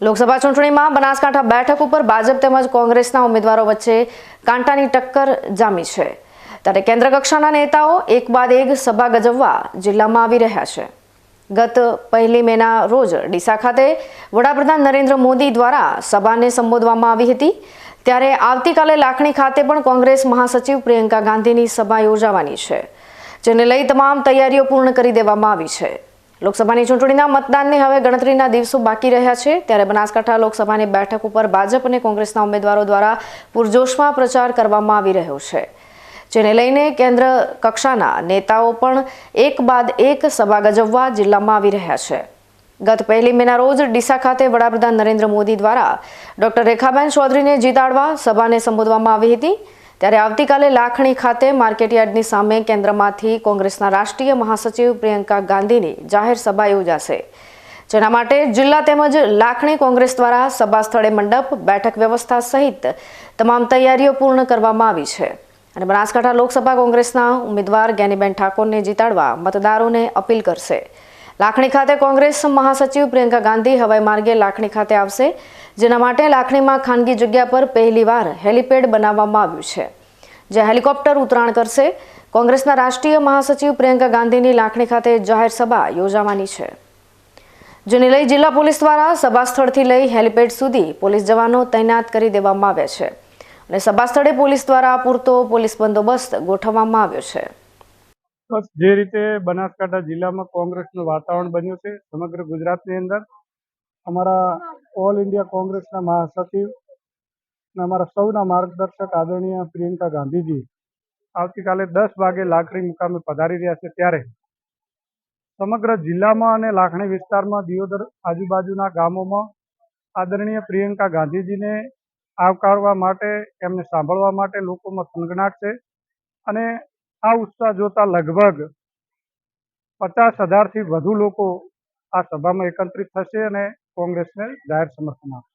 લોકસભા ચૂંટણીમાં બનાસકાંઠા બેઠક ઉપર ભાજપ તેમજ કોંગ્રેસના ઉમેદવારો વચ્ચે કાંટાની ટક્કર જામી છે. ત્યારે કેન્દ્ર કક્ષાના નેતાઓ એક બાદ એક સભા ગજવવા જિલ્લામાં આવી રહ્યા છે. ગત પહેલી મેના રોજ ડીસા ખાતે વડાપ્રધાન નરેન્દ્ર મોદી દ્વારા સભાને સંબોધવામાં આવી હતી. ત્યારે આવતીકાલે લાખણી ખાતે પણ કોંગ્રેસ મહાસચિવ પ્રિયંકા ગાંધીની સભા યોજાવાની છે, જેને લઈ તમામ તૈયારીઓ પૂર્ણ કરી દેવામાં આવી છે. લોકસભાની ચૂંટણીના મતદાનને હવે ગણતરીના દિવસો બાકી રહ્યા છે. ત્યારે બનાસકાંઠા લોકસભાની બેઠક ઉપર ભાજપ અને કોંગ્રેસના ઉમેદવારો દ્વારા પૂરજોશમાં પ્રચાર કરવામાં આવી રહ્યો છે. જેને લઈને કેન્દ્ર કક્ષાના નેતાઓ પણ એક બાદ એક સભા ગજવવા જિલ્લામાં આવી રહ્યા છે. ગત પહેલી મેના રોજ ડીસા ખાતે વડાપ્રધાન નરેન્દ્ર મોદી દ્વારા ડોક્ટર રેખાબેન ચૌધરીને જીતાડવા સભાને સંબોધવામાં આવી હતી. ત્યારે આવતીકાલે લાખણી ખાતે માર્કેટયાર્ડની સામે કેન્દ્રમાંથી કોંગ્રેસના રાષ્ટ્રીય મહાસચિવ પ્રિયંકા ગાંધીની જાહેર સભા યોજાશે. જેના માટે જિલ્લા તેમજ લાખણી કોંગ્રેસ દ્વારા સભા સ્થળે મંડપ, બેઠક વ્યવસ્થા સહિત તમામ તૈયારીઓ પૂર્ણ કરવામાં આવી છે. અને બનાસકાંઠા લોકસભા કોંગ્રેસના ઉમેદવાર જ્ઞાનીબેન ઠાકોરને જીતાડવા મતદારોને અપીલ કરશે. લાખણી ખાતે કોંગ્રેસ મહાસચિવ પ્રિયંકા ગાંધી હવાઈ માર્ગે લાખણી ખાતે આવશે. જેના માટે લાખણીમાં ખાનગી જગ્યા પર પહેલીવાર હેલિપેડ બનાવવામાં આવ્યું છે, જે હેલિકોપ્ટર ઉતરાણ કરશે. કોંગ્રેસના રાષ્ટ્રીય મહાસચિવ પ્રિયંકા ગાંધીની લાખણી ખાતે જાહેર સભા યોજાવાની છે, જેને લઈ જિલ્લા પોલીસ દ્વારા સભા સ્થળથી લઈ હેલિપેડ સુધી પોલીસ જવાનો તૈનાત કરી દેવામાં આવ્યા છે અને સભા સ્થળે પોલીસ દ્વારા પૂરતો પોલીસ બંદોબસ્ત ગોઠવવામાં આવ્યો છે. જે રીતે બનાસકાંઠા જિલ્લામાં કોંગ્રેસનું વાતાવરણ બન્યું છે, સમગ્ર ગુજરાતની અંદર અમારા ઓલ ઇન્ડિયા કોંગ્રેસના મહાસચિવ અને અમારા સૌના માર્ગદર્શક આદરણીય પ્રિયંકા ગાંધીજી આવતીકાલે દસ વાગે લાખણી મુકામે પધારી રહ્યા છે. ત્યારે સમગ્ર જિલ્લામાં અને લાખણી વિસ્તારમાં દિયોદર આજુબાજુના ગામોમાં આદરણીય પ્રિયંકા ગાંધીજીને આવકારવા માટે, એમને સાંભળવા માટે લોકોમાં સંગણાટ છે અને આ ઉત્સાહ જોતા લગભગ પચાસ હજારથી વધુ લોકો આ સભામાં એકત્રિત થશે અને કોંગ્રેસને જાહેર સમર્થન આપશે.